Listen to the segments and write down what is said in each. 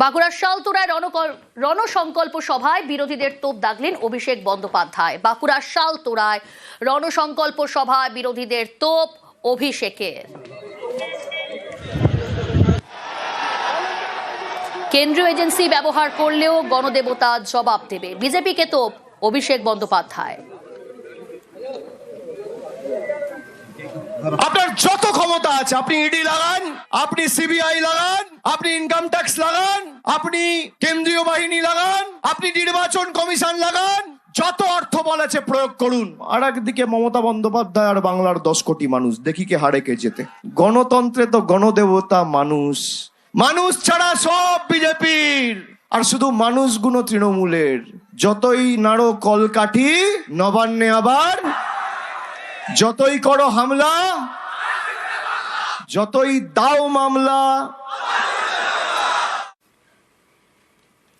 বাঁকুড়ার শালতোড়ায় রণসংকল্প সভায় বিরোধীদের তোপ দাগলেন অভিষেক বন্দ্যোপাধ্যায়। বাঁকুড়ার শালতোড়ায় রণসংকল্প সভায় বিরোধীদের তোপ অভিষেকের। কেন্দ্রীয় এজেন্সি ব্যবহার করলেও গণদেবতা জবাব দেবে। বিজেপিকে তোপ অভিষেক বন্দ্যোপাধ্যায়। আপনার যত ক্ষমতা আছে আপনি ইডি লাগান আপনি সিবিআই লাগান আপনি ইনকাম ট্যাক্স লাগান আপনি কেন্দ্রীয় বাহিনী লাগান আপনি নির্বাচন কমিশন লাগান যত অর্থ বল আছে প্রয়োগ করুন। আর একদিকে মমতা বন্দ্যোপাধ্যায় আর বাংলার দশ কোটি মানুষ দেখি কে হারে কে যেতে গণতন্ত্রে তো গণদেবতা মানুষ। মানুষ ছাড়া সব বিজেপির। আর শুধু মানুষগুলো তৃণমূলের। যতই নাড়ো কলকাঠি নবান্নে আবার যতই করো হামলা, যতই দাও মামলা।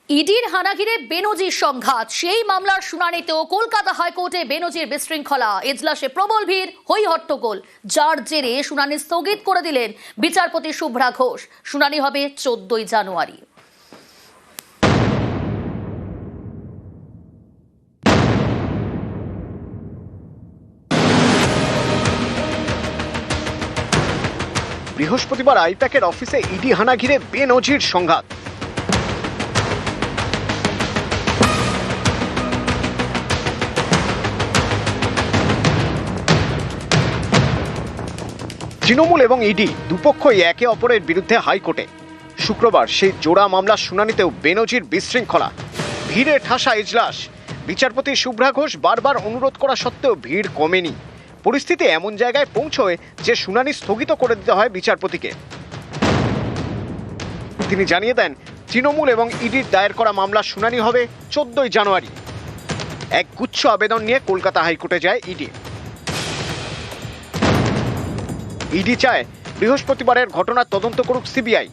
ইডির হানাঘিরে বেনজির সংঘাত, সেই মামলার শুনানিতেও কলকাতা হাইকোর্টে বেনজির বিশৃঙ্খলা। এজলাসে প্রবল ভিড় হই হট্টগোল যার জেরে শুনানি স্থগিত করে দিলেন বিচারপতি শুভ্রা ঘোষ। শুনানি হবে চোদ্দই জানুয়ারি। বৃহস্পতিবার আইপ্যাকের অফিসে ইডি হানা ঘিরে বেনজির সংঘাত। তৃণমূল এবং ইডি দুপক্ষই একে অপরের বিরুদ্ধে হাইকোর্টে। শুক্রবার সেই জোড়া মামলার শুনানিতেও বেনজির বিশৃঙ্খলা। ভিড়ে ঠাসা এজলাস বিচারপতি শুভ্রা ঘোষ বারবার অনুরোধ করা সত্ত্বেও ভিড় কমেনি। পরিস্থিতি এমন জায়গায় পৌঁছয় যে শুনানি স্থগিত করে দিতে হয় বিচারপতিকে। তিনি জানিয়ে দেন, তৃণমূল এবং ইডির দায়ের করা মামলার শুনানি হবে চোদ্দই জানুয়ারি। এক গুচ্ছ আবেদন নিয়ে কলকাতা হাইকোর্টে যায় ইডি। ইডি চায় বৃহস্পতিবারের ঘটনার তদন্ত করুক সিবিআই।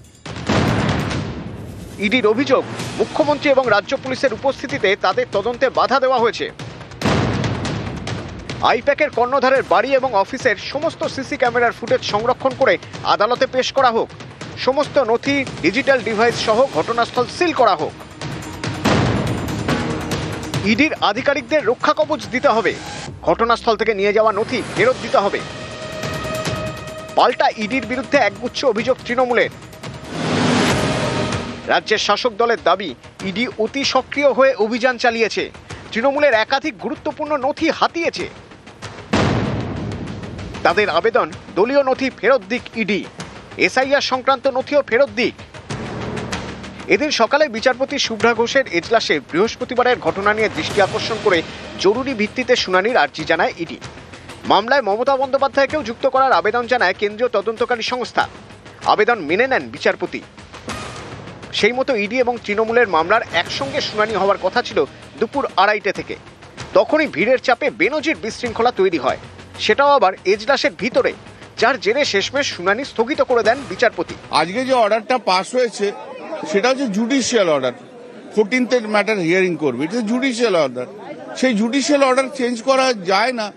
ইডির অভিযোগ, মুখ্যমন্ত্রী এবং রাজ্য পুলিশের উপস্থিতিতে তাদের তদন্তে বাধা দেওয়া হয়েছে। আইপ্যাকের কর্ণধারের বাড়ি এবং অফিসের সমস্ত সিসি ক্যামেরার ফুটেজ সংরক্ষণ করে আদালতে পেশ করা হোক। সমস্ত নথি, ডিজিটাল ডিভাইস সহ ঘটনাস্থল সিল করা হোক। ইডির আধিকারিকদের রক্ষা কবচ দিতে হবে। ঘটনাস্থল থেকে নিয়ে যাওয়া নথি ফেরত দিতে হবে। পাল্টা ইডির বিরুদ্ধে একগুচ্ছ অভিযোগ তৃণমূলের। রাজ্যের শাসক দলের দাবি, ইডি অতি সক্রিয় হয়ে অভিযান চালিয়েছে। তৃণমূলের একাধিক গুরুত্বপূর্ণ নথি হাতিয়েছে। তাদের আবেদন দলীয় নথি ফেরত দিক ইডি। এসআইআর সংক্রান্ত নথিও ফেরত দিক। এদিন সকালে বিচারপতি শুভ্রা ঘোষের এজলাসে বৃহস্পতিবারের ঘটনা নিয়ে দৃষ্টি আকর্ষণ করে জরুরি ভিত্তিতে শুনানির আর্জি জানায় ইডি। মামলায় মমতা বন্দ্যোপাধ্যায়কেও যুক্ত করার আবেদন জানায় কেন্দ্রীয় তদন্তকারী সংস্থা। আবেদন মেনে নেন বিচারপতি। সেই মতো ইডি এবং তৃণমূলের মামলার একসঙ্গে শুনানি হওয়ার কথা ছিল দুপুর আড়াইটে থেকে। তখনই ভিড়ের চাপে বেনজির বিশৃঙ্খলা তৈরি হয়। সেটাও আবার এজলাসের ভিতরে, যার জেরে শেষমেশ শুনানি স্থগিত করে দেন বিচারপতি। আজকে যে অর্ডারটা পাস হয়েছে, সেটা হচ্ছে জুডিশিয়াল অর্ডার ফোরটিন্থের ম্যাটার হিয়ারিং করবে, এটা জুডিশিয়াল অর্ডার সেই জুডিশিয়াল অর্ডার চেঞ্জ করা যায় না,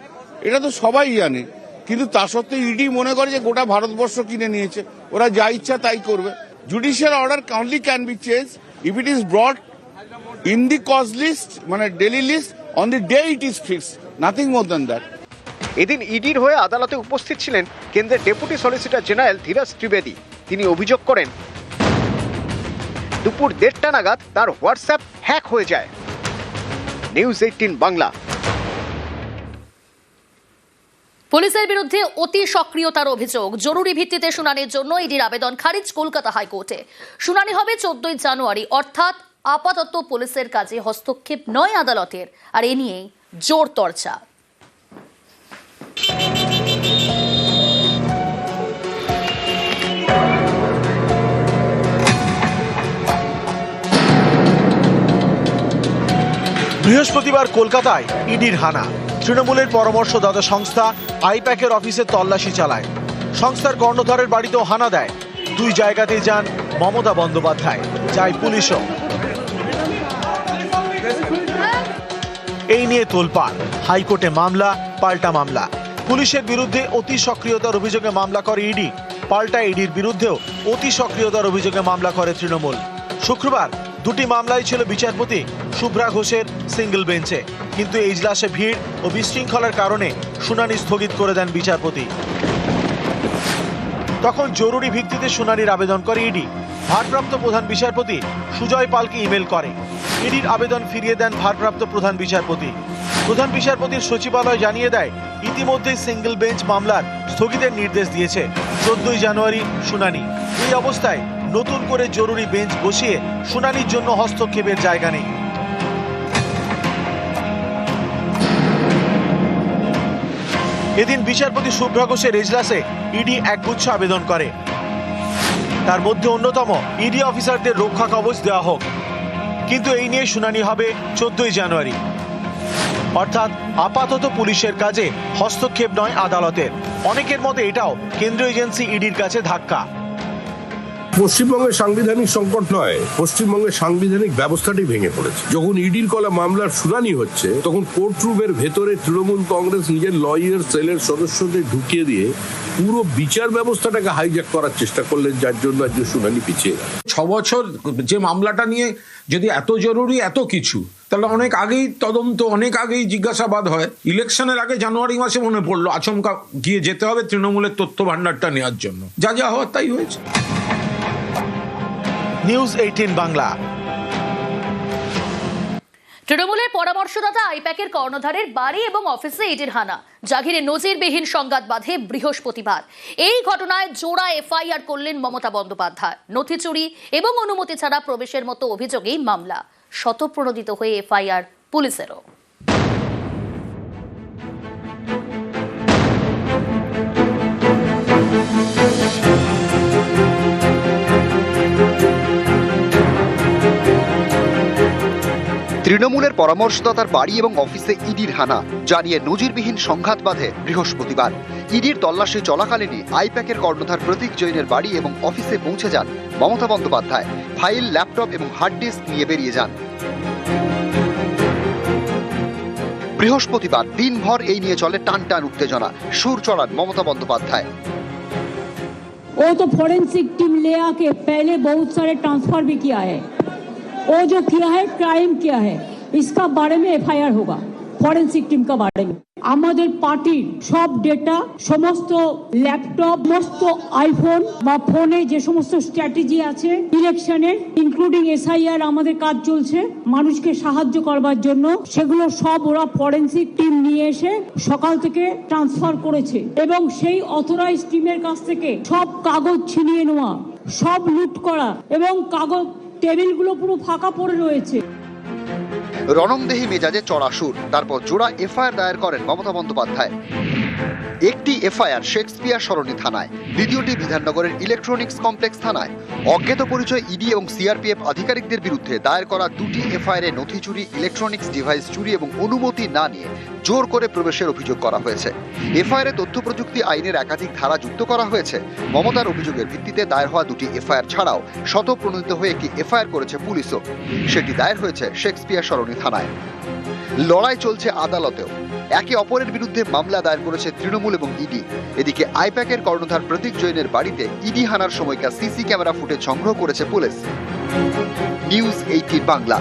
এটা তো সবাই জানে। কিন্তু তা সত্ত্বেও ইডি মনে করে যে গোটা ভারতবর্ষ কিনে নিয়েছে, ওরা যা ইচ্ছা তাই করবে। Judicial order only can be change if it is brought in the cause list মানে daily list on the day it is fix nothing more than that এদিন ইডির হয়ে আদালতে উপস্থিত ছিলেন কেন্দ্রের deputy solicitor general Dhiraj Trivedi. তিনি অভিযোগ করেন, দুপুর দেড়টা নাগাদ তার হোয়াটসঅ্যাপ হ্যাক হয়ে যায়। News eighteen Bangla. পুলিশের বিরুদ্ধে অতি সক্রিয়তার অভিযোগ। জরুরি ভিত্তিতে শুনানির জন্য ইডির আবেদন খারিজ কলকাতা হাইকোর্টে। শুনানি হবে চোদ্দই জানুয়ারি, অর্থাৎ আপাতত পুলিশের কাজে হস্তক্ষেপ নয় আদালতের, আর এ নিয়েই জোর চর্চা বৃহস্পতিবার কলকাতায় ইডির হানা। তৃণমূলের পরামর্শদাতা সংস্থা আইপ্যাকের অফিসে তল্লাশি চালায়। সংস্থার কর্ণধারের বাড়িতেও হানা দেয়। দুই জায়গাতেই যান মমতা বন্দ্যোপাধ্যায় যায় পুলিশও। এই নিয়ে তোলপাড়। হাইকোর্টে মামলা, পাল্টা মামলা। পুলিশের বিরুদ্ধে অতি সক্রিয়তার অভিযোগে মামলা করে ইডি। পাল্টা ইডির বিরুদ্ধেও অতি সক্রিয়তার অভিযোগে মামলা করে তৃণমূল। শুক্রবার দুটি মামলাই ছিল বিচারপতি শুভ্রা ঘোষের সিঙ্গেল বেঞ্চে। কিন্তু এজলাসে ভিড় ও বিশৃঙ্খলার কারণে শুনানি স্থগিত করে দেন বিচারপতি। তখন জরুরি ভিত্তিতে শুনানির আবেদন করে ইডি। ভারপ্রাপ্ত প্রধান বিচারপতি সুজয় পালকে ইমেল করে। ইডির আবেদন ফিরিয়ে দেন ভারপ্রাপ্ত প্রধান বিচারপতি। প্রধান বিচারপতির সচিবালয় জানিয়ে দেয়, ইতিমধ্যেই সিঙ্গেল বেঞ্চ মামলার স্থগিতের নির্দেশ দিয়েছে। চোদ্দই জানুয়ারি শুনানি। এই অবস্থায় নতুন করে জরুরি বেঞ্চ বসিয়ে শুনানির জন্য হস্তক্ষেপের জায়গা নেই। এদিন বিচারপতি শুভ্রা ঘোষের এজলাসে ইডি একগুচ্ছ আবেদন করে। তার মধ্যে অন্যতম ইডি অফিসারদের রক্ষা কবচ দেওয়া হোক। কিন্তু এই নিয়ে শুনানি হবে চোদ্দই জানুয়ারি। অর্থাৎ আপাতত পুলিশের কাজে হস্তক্ষেপ নয় আদালতের। অনেকের মতে এটাও কেন্দ্রীয় এজেন্সি ইডির কাছে ধাক্কা। পশ্চিমবঙ্গের সাংবিধানিক সংকট নয় পশ্চিমবঙ্গের সাংবিধানিক ব্যবস্থাটি ভেঙে পড়েছে। যখন ইডির কলা মামলার শুনানি হচ্ছে, তখন কোর্ট রুমের ভেতরে তৃণমূল কংগ্রেস, নিজের লয়ার, সেলের সদস্যদের ঢুকিয়ে দিয়ে পুরো বিচার ব্যবস্থাটাকে হাইজ্যাক করার চেষ্টা করলেন, যার জন্য আজকে শুনানি পিছিয়ে গেল। ছ বছর যে মামলাটা নিয়ে যদি এত জরুরি এত কিছু, তাহলে অনেক আগেই তদন্ত, অনেক আগেই জিজ্ঞাসাবাদ হয়। ইলেকশনের আগে জানুয়ারি মাসে মনে পড়ল, আচমকা গিয়ে যেতে হবে তৃণমূলের তথ্য ভান্ডারটা নেওয়ার জন্য। যা যা হওয়ার তাই হয়েছে। নিউজ এইটিন বাংলা তৃণমূলের পরামর্শদাতা আইপ্যাকের কর্ণধারের বাড়ি এবং অফিসে ইডির হানা। জাগিরে নজিরবিহীন সংঘাত বাঁধে বৃহস্পতিবার। এই ঘটনায় জোড়া এফআইআর করলেন মমতা বন্দ্যোপাধ্যায়। নথি চুরি এবং অনুমতি ছাড়া প্রবেশের মতো অভিযোগেই মামলা। শতপ্রণোদিত হয়ে এফআইআর পুলিশেরও। তৃণমূলের পরামর্শদাতার বাড়ি এবং অফিসে ইডির হানা জানিয়ে নজিরবিহীন সংঘাত বাঁধে বৃহস্পতিবার ইডির তল্লাশি চলাকালীনই আইপ্যাকের কর্ণধার প্রতীক জৈনের বাড়ি এবং অফিসে পৌঁছে যান মমতা বন্দ্যোপাধ্যায় ফাইল ল্যাপটপ এবং হার্ড ডিস্ক নিয়ে বেরিয়ে যান বৃহস্পতিবার দিনভর এই নিয়ে চলে টান টান উত্তেজনা সুর চড়ান মমতা বন্দ্যোপাধ্যায় वो तो फॉरेंसिक टीम ले आके पहले बहुत सारे ट्रांसफर भी किया है वो जो किया है क्राइम किया है इसका बारे में एफआईआर होगा ফরেন্সিক টিম কা বারে में আমাদের পার্টির সব ডেটা সমস্ত ল্যাপটপ সমস্ত আইফোন বা ফোনে যে সমস্ত স্ট্র্যাটেজি আছে ইলেকশনের ইনক্লুডিং এসআইআর আমাদের কাজ চলছে মানুষকে সাহায্য করবার জন্য সেগুলো সব ওরা ফরেন্সিক টিম নিয়ে এসে সকাল থেকে ট্রান্সফার করেছে এবং সেই অথরাইজ টিমের কাছ থেকে সব কাগজ ছিনিয়ে নেওয়া সব লুট করা এবং কাগজ টেবিলগুলো পুরো ফাঁকা পড়ে রয়েছে। রণংদেহী মেজাজে চড়া সুর, তারপর জোড়া এফআইআর দায়ের করেন মমতা বন্দ্যোপাধ্যায়। একটি এফআইআর শেক্সপিয়ার সরণি থানায়, দ্বিতীয়টি বিধাননগরের ইলেকট্রনিক্স কমপ্লেক্স থানায়। অজ্ঞাত পরিচয় ইডি এবং সিআরপিএফ আধিকারিকদের বিরুদ্ধে দায়ের করা দুটি এফআইআরে নথি চুরি, ইলেকট্রনিক্স ডিভাইস চুরি এবং অনুমতি না নিয়ে জোর করে প্রবেশের অভিযোগ করা হয়েছে। এফআইআরে তথ্য প্রযুক্তি আইনের একাধিক ধারা যুক্ত করা হয়েছে। মমতার অভিযোগের ভিত্তিতে দায়ের হওয়া দুটি এফআইআর ছাড়াও শতপ্রণোদিত হয়ে একটি এফআইআর করেছে পুলিশও। সেটি দায়ের হয়েছে শেক্সপিয়ার সরণি থানায়। লড়াই চলছে আদালতেও। একে অপরের বিরুদ্ধে মামলা দায়ের করেছে তৃণমূল এবং ইডি। এদিকে আইপ্যাকের কর্ণধার প্রতীক জৈনের বাড়িতে ইডি হানার সময়কার সিসি ক্যামেরা ফুটেজ সংগ্রহ করেছে পুলিশ। News eighteen Bangla.